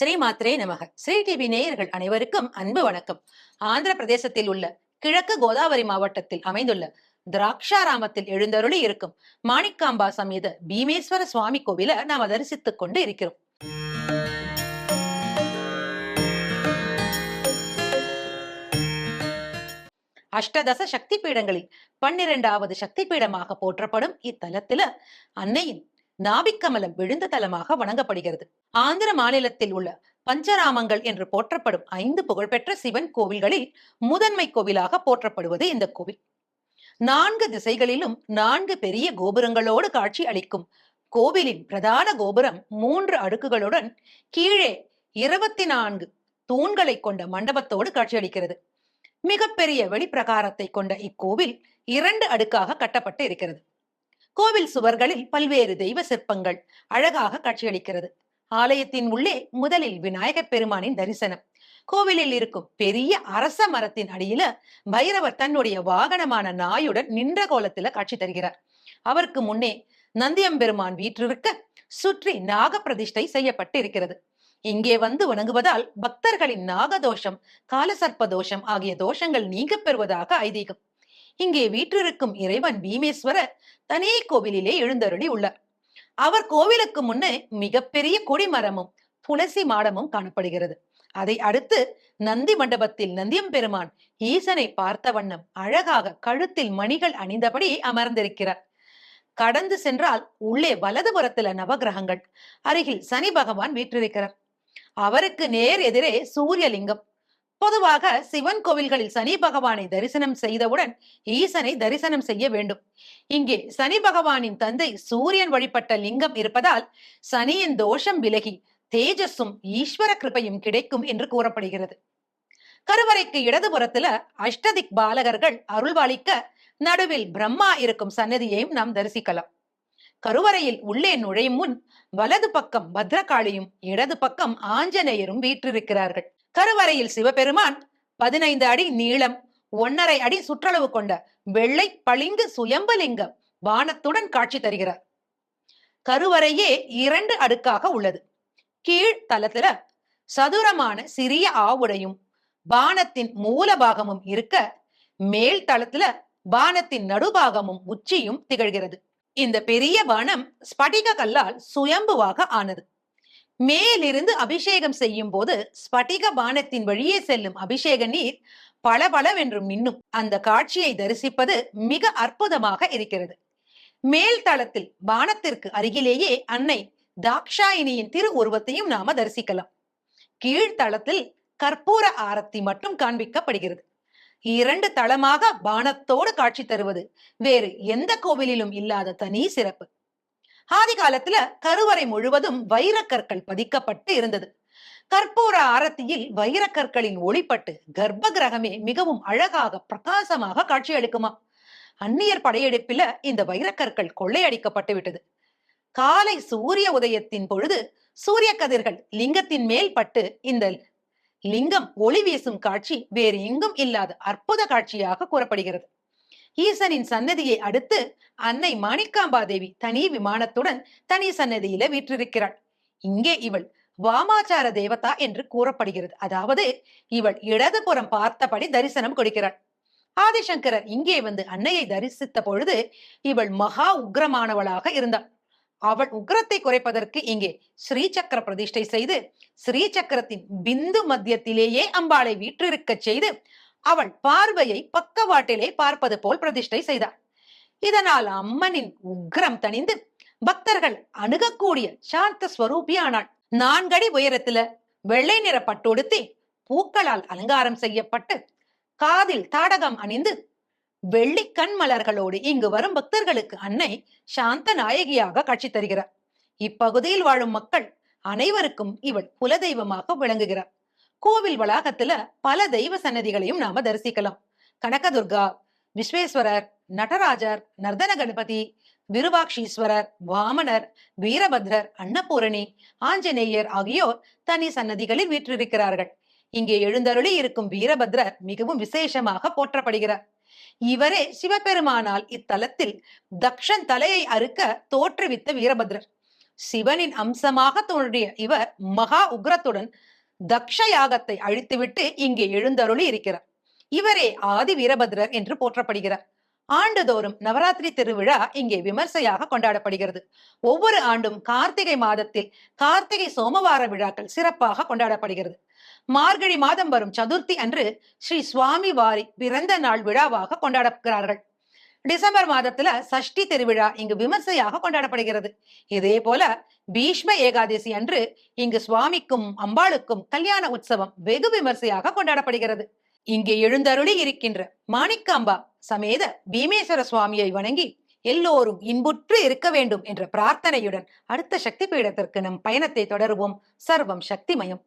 ஸ்ரீ மாத்ரே நமக. ஸ்ரீ டிவி நேயர்கள் அனைவருக்கும் அன்பு வணக்கம். ஆந்திர பிரதேசத்தில் உள்ள கிழக்கு கோதாவரி மாவட்டத்தில் அமைந்துள்ள திராட்சாராமத்தில் எழுந்தருளி இருக்கும் மாணிக்காம்பா சமேத பீமேஸ்வர சுவாமி கோவில நாம் தரிசித்துக் கொண்டு இருக்கிறோம். அஷ்டதச சக்தி பீடங்களில் பன்னிரெண்டாவது சக்தி பீடமாக போற்றப்படும் இத்தலத்தில அன்னையின் நாபிக்கமலம் விழுந்த தலமாக வணங்கப்படுகிறது. ஆந்திர மாநிலத்தில் உள்ள பஞ்சராமங்கள் என்று போற்றப்படும் ஐந்து புகழ்பெற்ற சிவன் கோவில்களில் முதன்மை கோவிலாக போற்றப்படுவது இந்த கோவில். நான்கு திசைகளிலும் நான்கு பெரிய கோபுரங்களோடு காட்சி அளிக்கும் கோவிலின் பிரதான கோபுரம் மூன்று அடுக்குகளுடன் கீழே இருபத்தி நான்கு தூண்களை கொண்ட மண்டபத்தோடு காட்சியளிக்கிறது மிகப்பெரிய வெளிப்பிரகாரத்தை கொண்ட இக்கோவில் இரண்டு அடுக்காக கட்டப்பட்டு இருக்கிறது. கோவில் சுவர்களில் பல்வேறு தெய்வ சிற்பங்கள் அழகாக காட்சியளிக்கிறது. ஆலயத்தின் உள்ளே முதலில் விநாயகப் பெருமானின் தரிசனம். கோவிலில் இருக்கும் பெரிய அரச மரத்தின் அடியில பைரவர் தன்னுடைய வாகனமான நாயுடன் நின்ற கோலத்துல காட்சி தருகிறார். அவருக்கு முன்னே நந்தியம்பெருமான் வீற்றிருக்க சுற்றி நாக பிரதிஷ்டை செய்யப்பட்டு இருக்கிறது இங்கே வந்து வணங்குவதால் பக்தர்களின் நாகதோஷம் காலசர்ப்ப தோஷம் ஆகிய தோஷங்கள் நீங்க பெறுவதாக ஐதீகம். இங்கே வீற்றிருக்கும் இறைவன் பீமேஸ்வரர் தனி கோவிலிலே எழுந்தருளி உள்ளார். அவர் கோவிலுக்கு முன்னே மிகப்பெரிய கொடிமரமும் துளசி மாடமும் காணப்படுகிறது. அதை அடுத்து நந்தி மண்டபத்தில் நந்தியம் பெருமான் ஈசனை பார்த்த வண்ணம் அழகாக கழுத்தில் மணிகள் அணிந்தபடி அமர்ந்திருக்கிறார். கடந்து சென்றால் உள்ளே வலதுபுறத்துல நவகிரகங்கள் அருகில் சனி பகவான் வீற்றிருக்கிறார். அவருக்கு நேர் எதிரே சூரியலிங்கம் பொதுவாக சிவன் கோவில்களில் சனி பகவானை தரிசனம் செய்தவுடன் ஈசனை தரிசனம் செய்ய வேண்டும். இங்கே சனி பகவானின் தந்தை சூரியன் வழிபட்ட லிங்கம் இருப்பதால் சனியின் தோஷம் விலகி தேஜஸும் ஈஸ்வர கிருபையும் கிடைக்கும் என்று கூறப்படுகிறது. கருவறைக்கு இடதுபுறத்துல அஷ்டதிக் பாலகர்கள் அருள்வாளிக்க நடுவில் பிரம்மா இருக்கும் சன்னதியையும் நாம் தரிசிக்கலாம். கருவறையில் உள்ளே நுழையும் முன் வலது பக்கம் பத்ரகாளியும் இடது பக்கம் ஆஞ்சநேயரும் வீற்றிருக்கிறார்கள். கருவறையில் சிவபெருமான் பதினைந்து அடி நீளம் ஒன்னரை அடி சுற்றளவு கொண்ட வெள்ளை பளிங்கு சுயம்பலிங்கம் வானத்துடன் காட்சி தருகிறார். கருவறையே இரண்டு அடுக்காக உள்ளது. கீழ் தளத்துல சதுரமான சிறிய ஆவுடையும் பானத்தின் மூல பாகமும் இருக்க மேல் தளத்துல பானத்தின் நடுபாகமும் உச்சியும் திகழ்கிறது. இந்த பெரிய பானம் ஸ்படிக கல்லால் சுயம்புவாக ஆனது. மேலிருந்து அபிஷேகம் செய்யும் போது ஸ்படிக பானத்தின் வழியே செல்லும் அபிஷேக நீர் பளபளவென்று மின்னும். அந்த காட்சியை தரிசிப்பது மிக அற்புதமாக இருக்கிறது. மேல் தளத்தில் பானத்திற்கு அருகிலேயே அன்னை தாக்ஷாயினியின் திரு உருவத்தையும் நாம தரிசிக்கலாம். கீழ்த்தளத்தில் கற்பூர ஆரத்தி மட்டும் காண்பிக்கப்படுகிறது. இரண்டு தளமாக பானத்தோடு காட்சி தருவது வேறு எந்த கோவிலிலும் இல்லாத தனி சிறப்பு. ஆதி காலத்துல கருவறை முழுவதும் வைரக்கற்கள் பதிக்கப்பட்டு இருந்தது. கற்பூர ஆரத்தியில் வைரக்கற்களின் ஒளிப்பட்டு கர்ப்ப கிரகமே மிகவும் அழகாக பிரகாசமாக காட்சி அளிக்குமா அந்நியர் படையெடுப்பில இந்த வைரக்கற்கள் கொள்ளையடிக்கப்பட்டு விட்டது. காலை சூரிய உதயத்தின் பொழுது சூரிய கதிர்கள் லிங்கத்தின் மேல் பட்டு இந்த லிங்கம் ஒளி வீசும் காட்சி வேறு எங்கும் இல்லாத அற்புத காட்சியாக கூறப்படுகிறது. ஈசனின் சன்னதியை அடுத்து அன்னை மாணிக்காம்பாதேவி தனி விமானத்துடன் தனி சன்னதியில வீற்றிருக்கிறாள். இங்கே இவள் வாமாச்சார தேவதா என்று கூறப்படுகிறது. அதாவது இவள் இடதுபுறம் பார்த்தபடி தரிசனம் கொடுக்கிறாள். ஆதிசங்கரர் இங்கே வந்து அன்னையை தரிசித்த பொழுது இவள் மகா உக்ரமானவளாக இருந்தாள். அவள் உக்ரத்தை குறைப்பதற்கு இங்கே ஸ்ரீசக்கர பிரதிஷ்டை செய்து ஸ்ரீசக்கரத்தின் பிந்து மத்தியத்திலேயே அம்பாளை வீற்றிருக்க செய்து அவள் பார்வையை பக்கவாட்டிலே பார்ப்பது போல் பிரதிஷ்டை செய்தார். இதனால் அம்மனின் உக்ரம் தணிந்து பக்தர்கள் அணுகக்கூடிய சாந்த ஸ்வரூபியானாள். நான்கடி உயரத்துல வெள்ளை நிற பட்டுடுத்தி பூக்களால் அலங்காரம் செய்யப்பட்டு காதில் தாடகம் அணிந்து வெள்ளி கண் மலர்களோடு இங்கு வரும் பக்தர்களுக்கு அன்னை சாந்த நாயகியாக காட்சி தருகிறார். இப்பகுதியில் வாழும் மக்கள் அனைவருக்கும் இவள் குலதெய்வமாக விளங்குகிறார். கோவில் வளாகத்துல பல தெய்வ சன்னதிகளையும் நாம தரிசிக்கலாம். கனகதுர்கா விஸ்வேஸ்வரர் நடராஜர் நர்தன கணபதி விருபாக்ஷீஸ்வரர் வாமனர் வீரபத்ரர் அன்னபூரணி ஆஞ்சநேயர் ஆகியோர் தனி சன்னதிகளில் வீற்றிருக்கிறார்கள். இங்கே எழுந்தருளி இருக்கும் வீரபத்ரர் மிகவும் விசேஷமாக போற்றப்படுகிறார். இவரே சிவபெருமானால் இத்தலத்தில் தக்ஷன் தலையை அறுக்க தோற்றுவித்த வீரபத்ரர். சிவனின் அம்சமாக தோன்றிய இவர் மகா உக்ரத்துடன் தக்ஷ யாகத்தை அழித்துவிட்டு இங்கே எழுந்தருளி இருக்கிறார். இவரே ஆதி வீரபத்ரர் என்று போற்றப்படுகிறார். ஆண்டுதோறும் நவராத்திரி திருவிழா இங்கே விமர்சையாக கொண்டாடப்படுகிறது. ஒவ்வொரு ஆண்டும் கார்த்திகை மாதத்தில் கார்த்திகை சோமவார விழாக்கள் சிறப்பாக கொண்டாடப்படுகிறது. மார்கழி மாதம் வரும் சதுர்த்தி அன்று ஸ்ரீ சுவாமி வாரி பிறந்த நாள் விழாவாக கொண்டாடுகிறார்கள் டிசம்பர் மாதத்துல சஷ்டி திருவிழா இங்கு விமர்சையாக கொண்டாடப்படுகிறது. இதே போல பீஷ்ம ஏகாதசி அன்று இங்கு சுவாமிக்கும் அம்பாளுக்கும் கல்யாண உற்சவம் வெகு விமர்சையாக கொண்டாடப்படுகிறது. இங்கே எழுந்தருளி இருக்கின்ற மாணிக்காம்பா சமேத பீமேஸ்வர சுவாமியை வணங்கி எல்லோரும் இன்புற்று இருக்க வேண்டும் என்ற பிரார்த்தனையுடன் அடுத்த சக்தி பீடத்திற்கு நம் பயணத்தை தொடருவோம். சர்வம் சக்திமயம்.